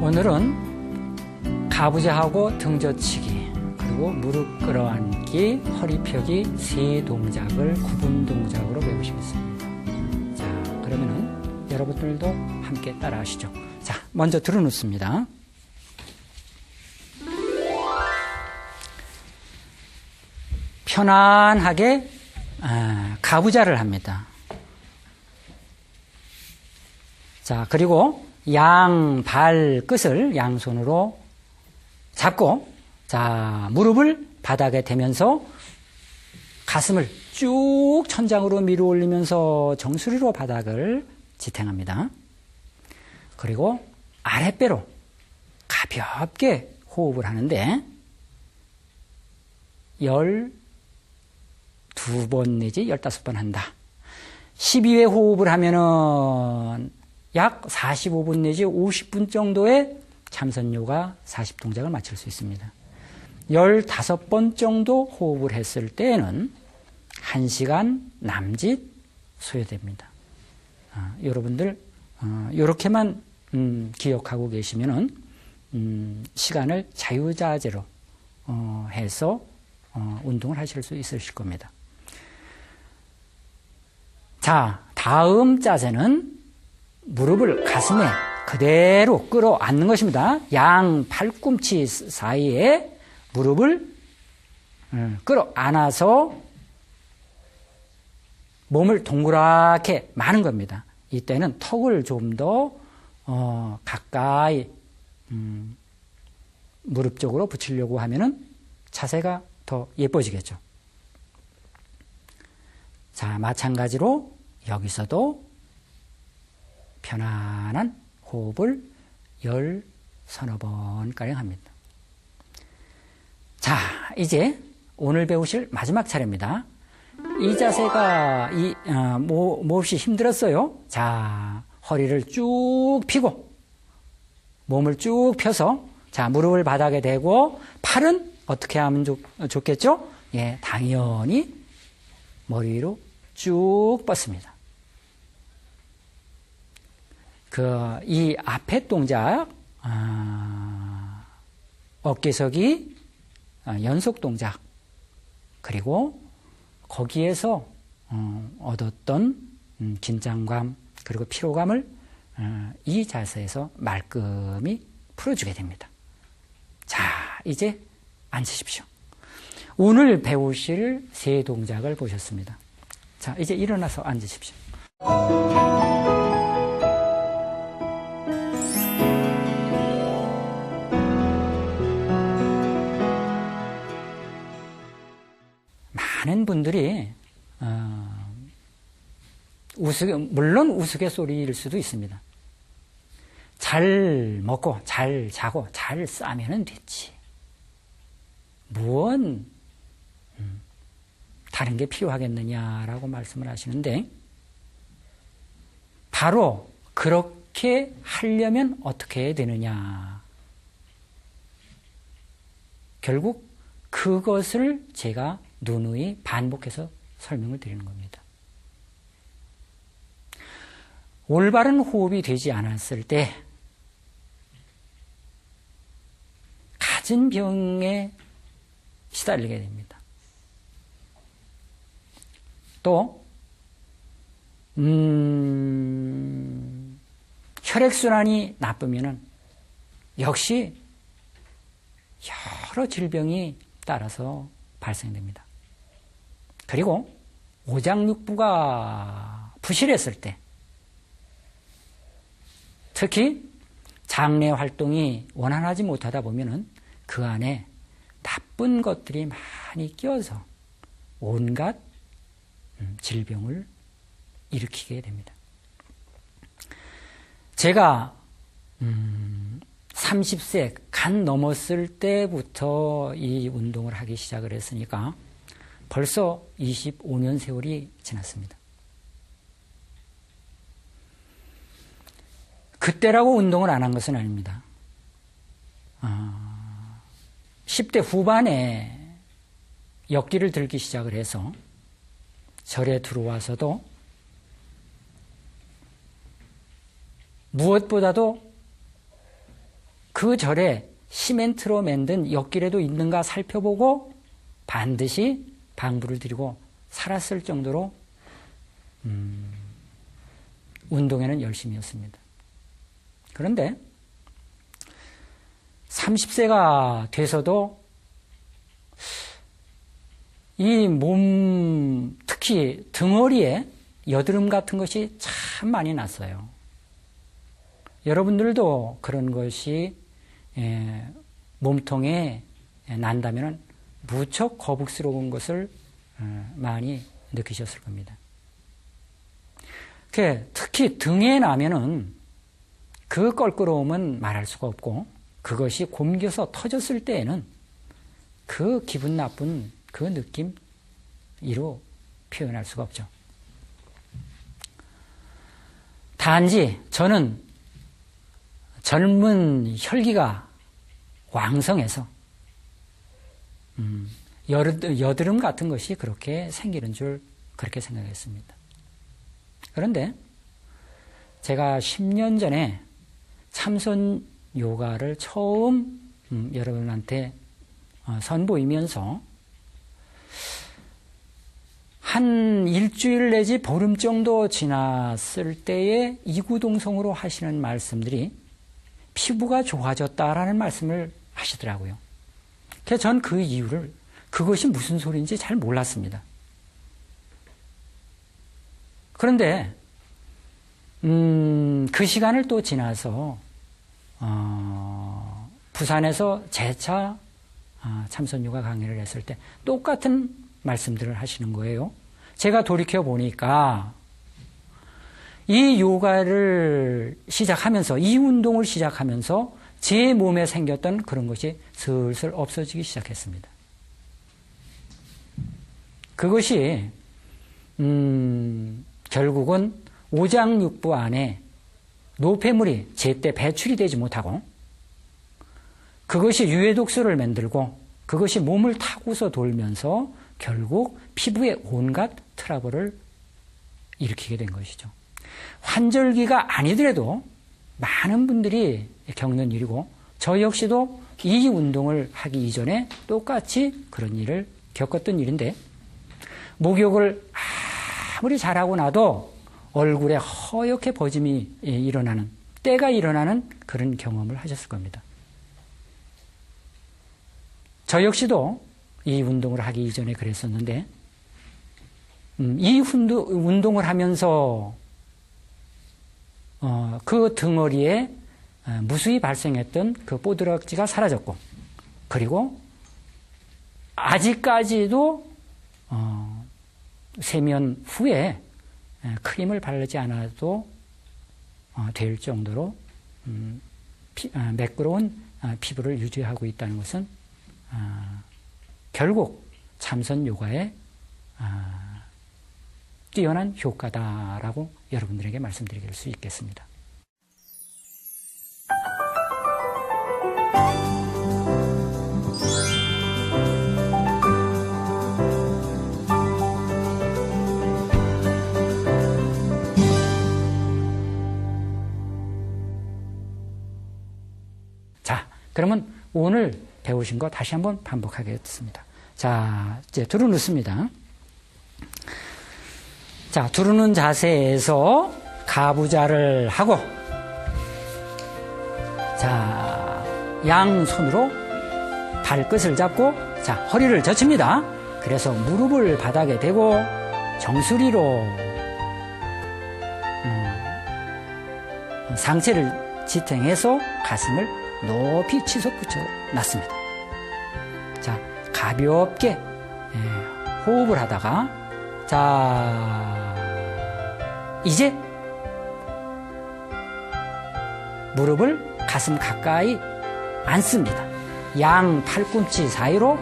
오늘은 가부좌하고 등젖치기 그리고 무릎 끌어안기, 허리 펴기 세 동작을 구분 동작으로 배우시겠습니다. 자, 그러면은 여러분들도 함께 따라 하시죠. 자, 먼저 들어놓습니다. 편안하게 아, 가부좌를 합니다. 자, 그리고 양 발 끝을 양손으로 잡고 자, 무릎을 바닥에 대면서 가슴을 쭉 천장으로 밀어 올리면서 정수리로 바닥을 지탱합니다. 그리고 아랫배로 가볍게 호흡을 하는데 열두번 내지 열다섯 번 한다. 12회 호흡을 하면은 약 45분 내지 50분 정도의 참선요가 40동작을 마칠 수 있습니다. 15번 정도 호흡을 했을 때에는 1시간 남짓 소요됩니다. 아, 여러분들 어, 이렇게만 음, 기억하고 계시면은 음, 시간을 자유자재로 어, 해서 어, 운동을 하실 수 있으실 겁니다. 자, 다음 자세는 무릎을 가슴에 그대로 끌어안는 것입니다. 양 팔꿈치 사이에 무릎을 음, 끌어 안아서 몸을 동그랗게 마는 겁니다. 이때는 턱을 좀더 어, 가까이 음, 무릎 쪽으로 붙이려고 하면은 자세가 더 예뻐지겠죠. 자, 마찬가지로 여기서도 편안한 호흡을 열 서너 번가량 합니다. 자, 이제 오늘 배우실 마지막 차례입니다. 이 자세가 이, 어, 뭐, 몹시 힘들었어요. 자, 허리를 쭉 펴고, 몸을 쭉 펴서, 자, 무릎을 바닥에 대고, 팔은 어떻게 하면 좋, 좋겠죠? 예, 당연히 머리 위로 쭉 뻗습니다. 그, 이 앞에 동작, 아, 어깨석이 아, 연속 동작, 그리고 거기에서 어, 얻었던 음, 긴장감, 그리고 피로감을 어, 이 자세에서 말끔히 풀어주게 됩니다. 자, 이제 앉으십시오. 오늘 배우실 세 동작을 보셨습니다. 자, 이제 일어나서 앉으십시오. 분들이 어, 우스개, 물론 우스갯소리일 수도 있습니다. 잘 먹고 잘 자고 잘 싸면은 됐지. 무언 음, 다른 게 필요하겠느냐라고 말씀을 하시는데 바로 그렇게 하려면 어떻게 해야 되느냐. 결국 그것을 제가 누누이 반복해서 설명을 드리는 겁니다. 올바른 호흡이 되지 않았을 때 가진 병에 시달리게 됩니다. 또 음, 혈액순환이 나쁘면은 역시 여러 질병이 따라서 발생됩니다. 그리고 오장육부가 부실했을 때 특히 장내 활동이 원활하지 못하다 보면은 그 안에 나쁜 것들이 많이 끼어서 온갖 음, 질병을 일으키게 됩니다. 제가 음 30세 간 넘었을 때부터 이 운동을 하기 시작을 했으니까 벌써 25년 세월이 지났습니다. 그때라고 운동을 안 한 것은 아닙니다. 어, 10대 후반에 역기를 들기 시작을 해서 절에 들어와서도 무엇보다도 그 절에 시멘트로 만든 옆길에도 있는가 살펴보고 반드시 방부를 드리고 살았을 정도로 음, 운동에는 열심이었습니다. 그런데 30세가 돼서도 이 몸, 특히 등허리에 여드름 같은 것이 참 많이 났어요. 여러분들도 그런 것이 예, 몸통에 난다면 무척 거북스러운 것을 어, 많이 느끼셨을 겁니다. 특히 등에 나면은 그 껄끄러움은 말할 수가 없고 그것이 곰겨서 터졌을 때에는 그 기분 나쁜 그 느낌 이로 표현할 수가 없죠. 단지 저는 젊은 혈기가 왕성해서 음, 여드름 같은 것이 그렇게 생기는 줄 그렇게 생각했습니다. 그런데 제가 10년 전에 참선 요가를 처음 음, 여러분한테 어, 선보이면서 한 일주일 내지 보름 정도 지났을 때에 이구동성으로 하시는 말씀들이 피부가 좋아졌다라는 말씀을 하시더라고요. 그래서 전 그 이유를 그것이 무슨 소리인지 잘 몰랐습니다. 그런데 음, 그 시간을 또 지나서 어, 부산에서 재차 아, 참선유가 강의를 했을 때 똑같은 말씀들을 하시는 거예요. 제가 돌이켜 보니까 이 요가를 시작하면서 이 운동을 시작하면서 제 몸에 생겼던 그런 것이 슬슬 없어지기 시작했습니다. 그것이 음, 결국은 오장육부 안에 노폐물이 제때 배출이 되지 못하고 그것이 유해 독소를 만들고 그것이 몸을 타고서 돌면서 결국 피부에 온갖 트러블을 일으키게 된 것이죠. 환절기가 아니더라도 많은 분들이 겪는 일이고 저 역시도 이 운동을 하기 이전에 똑같이 그런 일을 겪었던 일인데 목욕을 아무리 잘하고 나도 얼굴에 허옇게 버짐이 일어나는 때가 일어나는 그런 경험을 하셨을 겁니다. 저 역시도 이 운동을 하기 이전에 그랬었는데 음, 이 운동을 하면서 어, 그 등어리에 어, 무수히 발생했던 그 뽀드락지가 사라졌고 그리고 아직까지도 어, 세면 후에 크림을 바르지 않아도 어, 될 정도로 음, 피, 어, 매끄러운 어, 피부를 유지하고 있다는 것은 어, 결국 참선 요가의 아, 뛰어난 효과다라고 여러분들에게 말씀드릴 수 있겠습니다. 자, 그러면 오늘 배우신 거 다시 한번 반복하겠습니다. 자, 이제 두루누습니다. 자, 두루는 자세에서 가부좌를 하고, 자, 양손으로 발끝을 잡고, 자, 허리를 젖힙니다. 그래서 무릎을 바닥에 대고, 정수리로, 음, 상체를 지탱해서 가슴을 높이 치솟 붙여 놨습니다. 자, 가볍게 예, 호흡을 하다가 자 이제 무릎을 가슴 가까이 앉습니다. 양 팔꿈치 사이로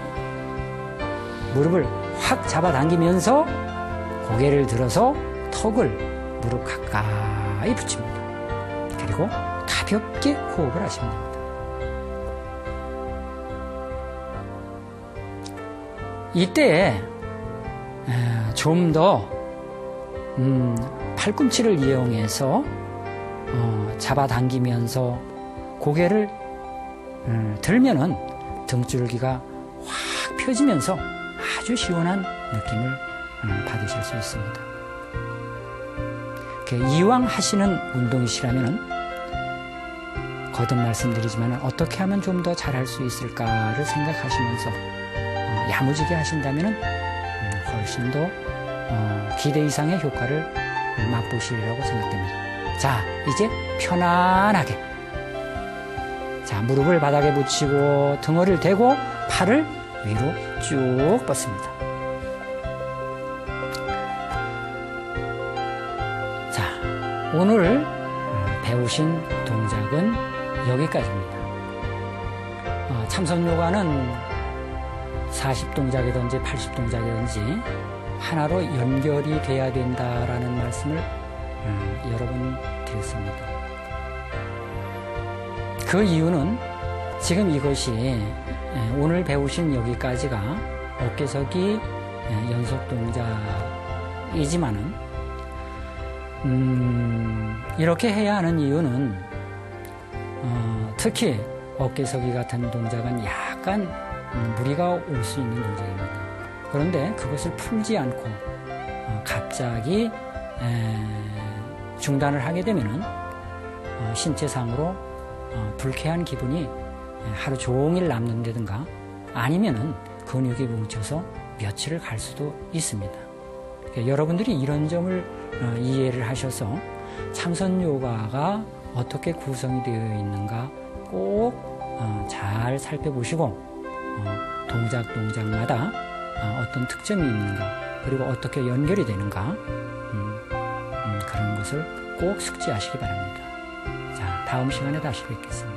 무릎을 확 잡아당기면서 고개를 들어서 턱을 무릎 가까이 붙입니다. 그리고 가볍게 호흡을 하시면 됩니다. 이때 좀 더 음, 팔꿈치를 이용해서 어, 잡아당기면서 고개를 음, 들면은 등줄기가 확 펴지면서 아주 시원한 느낌을 음, 받으실 수 있습니다. 그 이왕 하시는 운동이시라면은 거듭 말씀드리지만 어떻게 하면 좀 더 잘할 수 있을까를 생각하시면서 어, 야무지게 하신다면 음, 훨씬 더 어, 기대 이상의 효과를 맛보시리라고 생각됩니다. 자, 이제 편안하게 자, 무릎을 바닥에 붙이고 등허리를 대고 팔을 위로 쭉 뻗습니다. 자, 오늘 어, 배우신 동작은 여기까지입니다. 어, 참선 요가는 40동작이든지 80동작이든지 하나로 연결이 돼야 된다라는 말씀을 음, 여러 번 드렸습니다. 그 이유는 지금 이것이 예, 오늘 배우신 여기까지가 어깨서기 예, 연속 동작이지만은 음, 이렇게 해야 하는 이유는 어, 특히 어깨서기 같은 동작은 약간 음, 무리가 올 수 있는 동작입니다. 그런데 그것을 풀지 않고 어, 갑자기 에, 중단을 하게 되면은 어, 신체상으로 어, 불쾌한 기분이 하루 종일 남는다든가 아니면은 근육이 뭉쳐서 며칠을 갈 수도 있습니다. 그러니까 여러분들이 이런 점을 어, 이해를 하셔서 참선 요가가 어떻게 구성이 되어 있는가 꼭 잘 살펴보시고 어, 동작 동작마다 어, 어떤 특점이 있는가 그리고 어떻게 연결이 되는가 음, 음, 그런 것을 꼭 숙지하시기 바랍니다. 자, 다음 시간에 다시 뵙겠습니다.